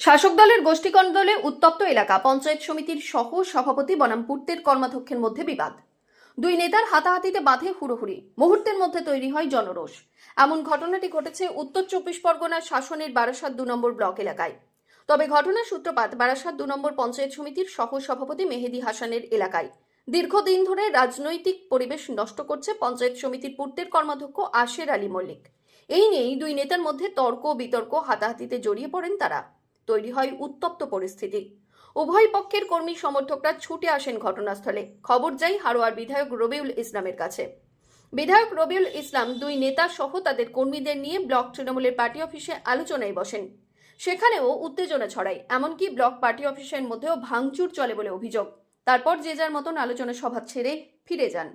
শাসক দলের গোষ্ঠীকন্দলে উত্তপ্ত এলাকা। পঞ্চায়েত সমিতির সহ সভাপতি বনাম পূর্তের কর্মাধ্যক্ষের মধ্যে বিবাদ। দুই নেতার হাতাহাতিতে বাঁধে হুড়োহুড়ি। মুহূর্তের মধ্যে তৈরি হয় জনরোষ। এমন ঘটনাটি ঘটেছে উত্তর চব্বিশ পরগনার শাসনের বারাসাত দু নম্বর ব্লক এলাকায়। তবে ঘটনার সূত্রপাত বারাসাত দু নম্বর পঞ্চায়েত সমিতির সহ সভাপতি মেহেদি হাসানের এলাকায়। দীর্ঘদিন ধরে রাজনৈতিক পরিবেশ নষ্ট করছে পঞ্চায়েত সমিতির পূর্তের কর্মাধ্যক্ষ আশের আলী মল্লিক। এই নিয়েই দুই নেতার মধ্যে তর্ক বিতর্ক, হাতাহাতিতে জড়িয়ে পড়েন তারা। তৈরি হয় উত্তপ্ত পরিস্থিতি। উভয় পক্ষের কর্মী সমর্থকরা ছুটে আসেন ঘটনাস্থলে। খবর যায় হারোয়ার বিধায়ক রবিউল ইসলামের কাছে। বিধায়ক রবিউল ইসলাম দুই নেতা সহ তাদের কর্মীদের নিয়ে ব্লক তৃণমূলের পার্টি অফিসে আলোচনায় বসেন। সেখানেও উত্তেজনা ছড়ায়, এমনকি ব্লক পার্টি অফিসের মধ্যেও ভাঙচুর চলে বলে অভিযোগ। তারপর যে যার মতন আলোচনা সভা ছেড়ে ফিরে যান।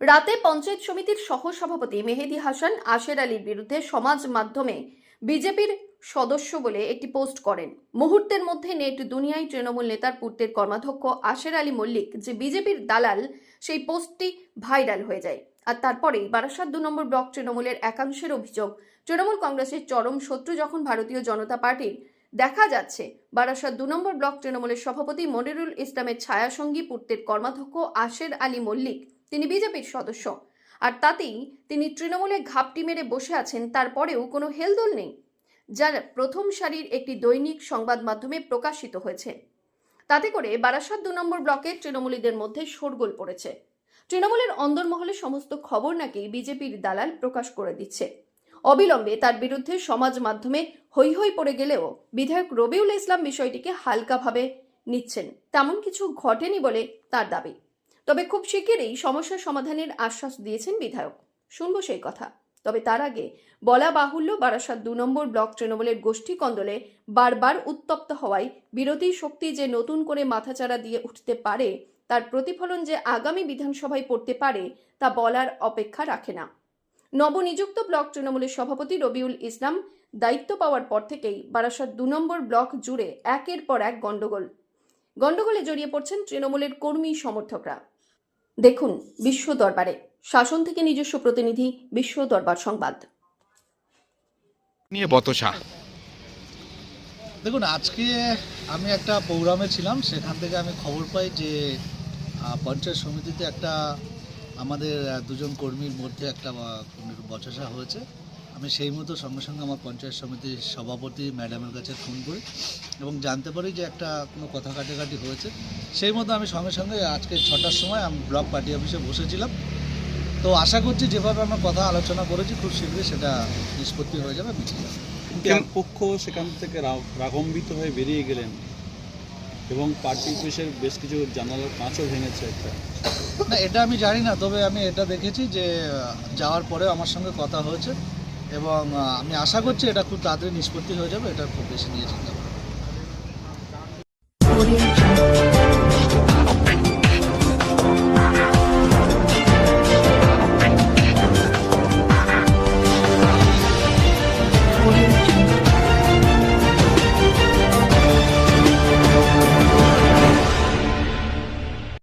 রাতে পঞ্চায়েত সমিতির সহ সভাপতি মেহেদি হাসান, আশের আলীর বিরুদ্ধে সমাজ মাধ্যমে বিজেপির সদস্য বলে একটি পোস্ট করেন। মুহূর্তের মধ্যে নেট দুনিয়ায় তৃণমূল নেতার পূর্তের কর্মাধ্যক্ষ আশের আলী মল্লিক যে বিজেপির দালাল, সেই পোস্টটি ভাইরাল হয়ে যায়। আর তারপরেই বারাসাত দু নম্বর ব্লক তৃণমূলের একাংশের অভিযোগ, তৃণমূল কংগ্রেসের চরম শত্রু যখন ভারতীয় জনতা পার্টির, দেখা যাচ্ছে বারাসাত দু নম্বর ব্লক তৃণমূলের সভাপতি মনিরুল ইসলামের ছায়াসঙ্গী পূর্তের কর্মাধ্যক্ষ আশের আলী মল্লিক, তিনি বিজেপির সদস্য। আর তাতেই তিনি তৃণমূলে ঘাপটি মেরে বসে আছেন, তারপরেও কোনো হেলদোল নেই। যার প্রথম সারির একটি দৈনিক সংবাদ মাধ্যমে প্রকাশিত হয়েছে। তাতে করে বারাসাত দু নম্বর ব্লকের তৃণমূলীদের মধ্যে শোরগোল পড়েছে। তৃণমূলের অন্দরমহলে সমস্ত খবর নাকি বিজেপির দালাল প্রকাশ করে দিচ্ছে। অবিলম্বে তার বিরুদ্ধে সমাজ মাধ্যমে হৈ হৈ পড়ে গেলেও বিধায়ক রবিউল ইসলাম বিষয়টিকে হালকাভাবে নিচ্ছেন। তেমন কিছু ঘটেনি বলে তার দাবি। তবে খুব শিগগিরই সমস্যার সমাধানের আশ্বাস দিয়েছেন বিধায়ক। শুনব সেই কথা। তবে তার আগে বলা বাহুল্য বারাসাত দু নম্বর ব্লক তৃণমূলের গোষ্ঠী কন্দলে বারবার উত্তপ্ত হওয়ায় বিরোধী শক্তি যে নতুন করে মাথাচাড়া দিয়ে উঠতে পারে, তার প্রতিফলন যে আগামী বিধানসভায় পড়তে পারে, তা বলার অপেক্ষা রাখে না। নবনিযুক্ত ব্লক তৃণমূলের সভাপতি রবিউল ইসলাম দায়িত্ব পাওয়ার পর থেকেই বারাসাত দু নম্বর ব্লক জুড়ে একের পর এক গণ্ডগোল। গণ্ডগোলে জড়িয়ে পড়ছেন তৃণমূলের কর্মী সমর্থকরা। দেখুন বিশ্ব দরবারে। শাসন থেকে নিজস্ব প্রতিনিধি বিশ্ব দরবার সংবাদ। নিয়ে বতসা। দেখুন আজকে আমি একটা প্রোগ্রামে ছিলাম সেখান থেকে আমি খবর পাই যে পঞ্চায়েত সমিতিতে একটা আমাদের দুজন কর্মীর মধ্যে একটা বচসা হয়েছে। আমি সেই মতো সঙ্গে সঙ্গে আমার পঞ্চায়েত সমিতির সভাপতি ম্যাডামের কাছে ফোন করি এবং জানতে পারি যে একটা কোনো কথা কাটাকাটি হয়েছে। সেই মতো আমি সঙ্গে সঙ্গে আজকে ছটার সময় আমি ব্লক পার্টি অফিসে বসেছিলাম। তো আশা করছি যেভাবে আমরা কথা আলোচনা করেছি খুব শীঘ্রই সেটা নিষ্পত্তি হয়ে যাবে পক্ষ সেখান থেকে রাগম্বিত হয়ে বেরিয়ে গেলেন? এবং পার্টি অফিসের বেশ কিছু জানালার কাঁচও ভেঙেছে একটা। না এটা আমি জানি না তবে আমি এটা দেখেছি যে যাওয়ার পরেও আমার সঙ্গে কথা হয়েছে এবং আমি আশা করছি এটা খুব তাড়াতাড়ি নিষ্পত্তি হয়ে যাবে এটা খুব বেশি নিয়ে চিন্তা করব Jungle.